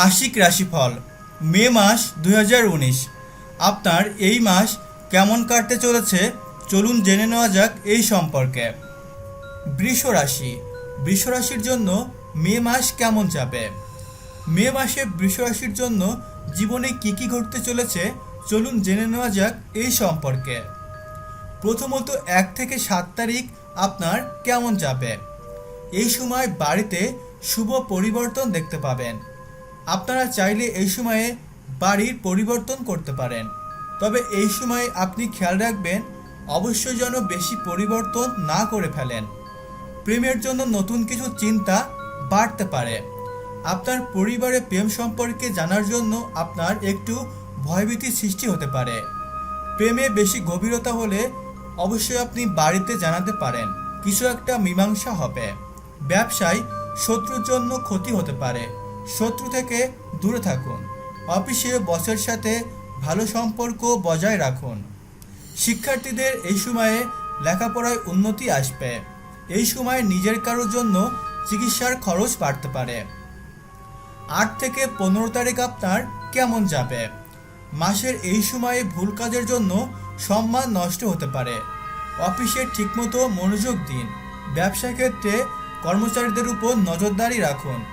মাসিক রাশিফল, মে মাস দু হাজার উনিশ। আপনার এই মাস কেমন কাটতে চলেছে? চলুন জেনে নেওয়া যাক এই সম্পর্কে। বৃষ রাশি, বৃষ রাশির জন্য মে মাস কেমন যাবে? মে মাসে বৃষ রাশির জন্য জীবনে কি কি ঘটতে চলেছে? চলুন জেনে নেওয়া যাক এই সম্পর্কে। প্রথমত এক থেকে সাত তারিখ আপনার কেমন যাবে? এই সময় বাড়িতে শুভ পরিবর্তন দেখতে পাবেন। আপনারা চাইলে এই সময়ে বাড়ির পরিবর্তন করতে পারেন। তবে এই সময়ে আপনি খেয়াল রাখবেন, অবশ্যই যেন বেশি পরিবর্তন না করে ফেলেন। প্রেমের জন্য নতুন কিছু চিন্তা বাড়তে পারে। আপনার পরিবারে প্রেম সম্পর্কে জানার জন্য আপনার একটু ভয়ভীতি সৃষ্টি হতে পারে। প্রেমে বেশি গভীরতা হলে অবশ্যই আপনি বাড়িতে জানাতে পারেন, কিছু একটা মীমাংসা হবে। ব্যবসায় শত্রুর জন্য ক্ষতি হতে পারে। শত্রু থেকে দূরে থাকুন। অফিসে বসের সাথে ভালো সম্পর্ক বজায় রাখুন। শিক্ষার্থীদের এই সময়ে লেখাপড়ায় উন্নতি আসবে। এই সময় নিজের কারোর জন্য চিকিৎসার খরচ বাড়তে পারে। আট থেকে পনেরো তারিখ আপনার কেমন যাবে? মাসের এই সময়ে ভুল কাজের জন্য সম্মান নষ্ট হতে পারে। অফিসে ঠিকমতো মনোযোগ দিন। ব্যবসা ক্ষেত্রে কর্মচারীদের উপর নজরদারি রাখুন।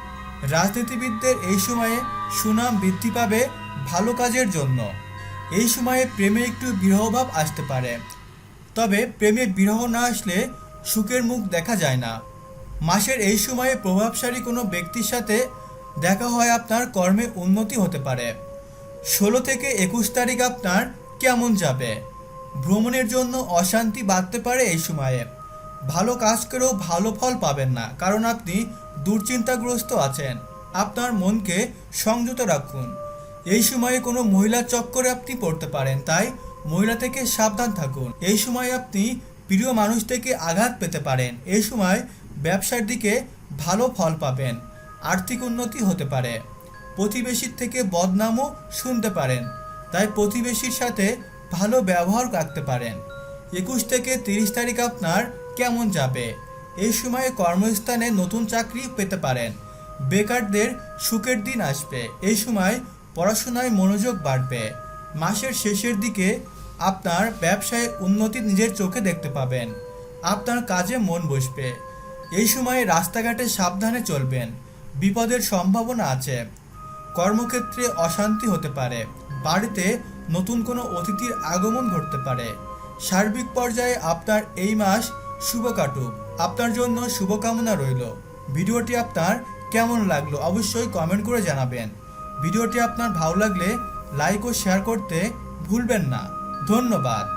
রাজনীতিবিদদের এই সময়ে সুনাম বৃদ্ধি পাবে ভালো কাজের জন্য। এই সময়ে প্রেমে একটু বিরহভাব আসতে পারে। তবে প্রেমে বিরহ না আসলে সুখের মুখ দেখা যায় না। মাসের এই সময়ে প্রভাবশালী কোনো ব্যক্তির সাথে দেখা হয় আপনার কর্মে উন্নতি হতে পারে। ষোলো থেকে একুশ তারিখ আপনার কেমন যাবে? ভ্রমণের জন্য অশান্তি বাড়তে পারে এই সময়ে। ভালো কাজ করেও ভালো ফল পাবেন না, কারণ আপনি দুশ্চিন্তাগ্রস্ত আছেন। আপনার মনকে সংযত রাখুন। এই সময়ে কোনো মহিলার চক্করে আপনি পড়তে পারেন, তাই মহিলা থেকে সাবধান থাকুন। এই সময় আপনি প্রিয় মানুষ থেকে আঘাত পেতে পারেন। এই সময় ব্যবসার দিকে ভালো ফল পাবেন, আর্থিক উন্নতি হতে পারে। প্রতিবেশীর থেকে বদনামও শুনতে পারেন, তাই প্রতিবেশীর সাথে ভালো ব্যবহার রাখতে পারেন। একুশ থেকে তিরিশ তারিখ আপনার কেমন যাবে? এই সময়ে কর্মস্থানে নতুন চাকরি পেতে পারেন। বেকারদের সুখের দিন আসবে। এই সময় পড়াশোনায় মনোযোগ বাড়বে। মাসের শেষের দিকে আপনার ব্যবসায় উন্নতি নিজের চোখে দেখতে পাবেন। আপনার কাজে মন বসবে। এই সময়ে রাস্তাঘাটে সাবধানে চলবেন। বিপদের সম্ভাবনা আছে। কর্মক্ষেত্রে অশান্তি হতে পারে। বাড়িতে নতুন কোনো অতিথির আগমন ঘটতে পারে। সার্বিক পর্যায়ে আপনার এই মাস শুভ কাটুক। আপনার জন্য শুভকামনা রইল। ভিডিওটি আপনার কেমন লাগল অবশ্যই কমেন্ট করে জানাবেন। ভিডিওটি আপনার ভালো লাগলে লাইক ও শেয়ার করতে ভুলবেন না। ধন্যবাদ।